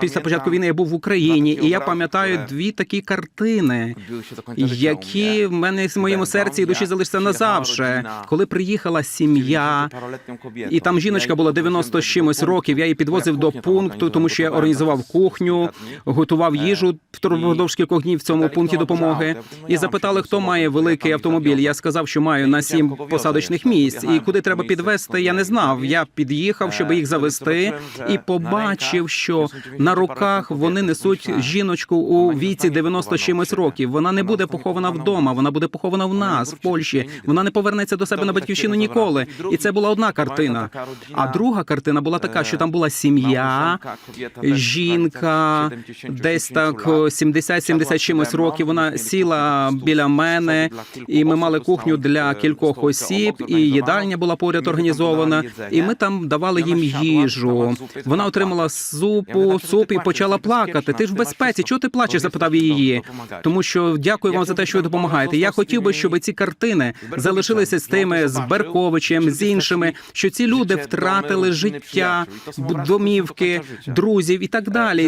Після початку війни я був в Україні, і я пам'ятаю дві такі картини, які в мене в моєму серці і душі залишаться назавше. Коли приїхала сім'я, і там жіночка була 90 з чимось років. Я її підвозив до пункту, тому що я організував кухню, готував їжу впродовж кількох днів в цьому пункті допомоги. І запитали, хто має великий автомобіль. Я сказав, що маю на сім посадочних місць. І куди треба підвести, я не знав. Я під'їхав, щоб їх завести, і побачив, що на руках вони несуть жіночку у віці 90 чимось років. Вона не буде похована вдома, вона буде похована в нас, в Польщі. Вона не повернеться до себе на батьківщину ніколи. І це була одна картина. А друга картина була така, що там була сім'я, жінка, десь так 70-70 чимось років. Вона сіла біля мене, і ми мали кухню для кількох осіб, і їдальня була поряд організована. І ми там давали їм їжу. Вона отримала супу, суп і почала плакати. Ти ж в безпеці. Чого ти плачеш? запитав її. Тому що дякую вам за те, що ви допомагаєте. Я хотів би, щоб ці картини залишилися з тими з Берковичем, з іншими, що ці люди втратили життя, домівки, друзів і так далі.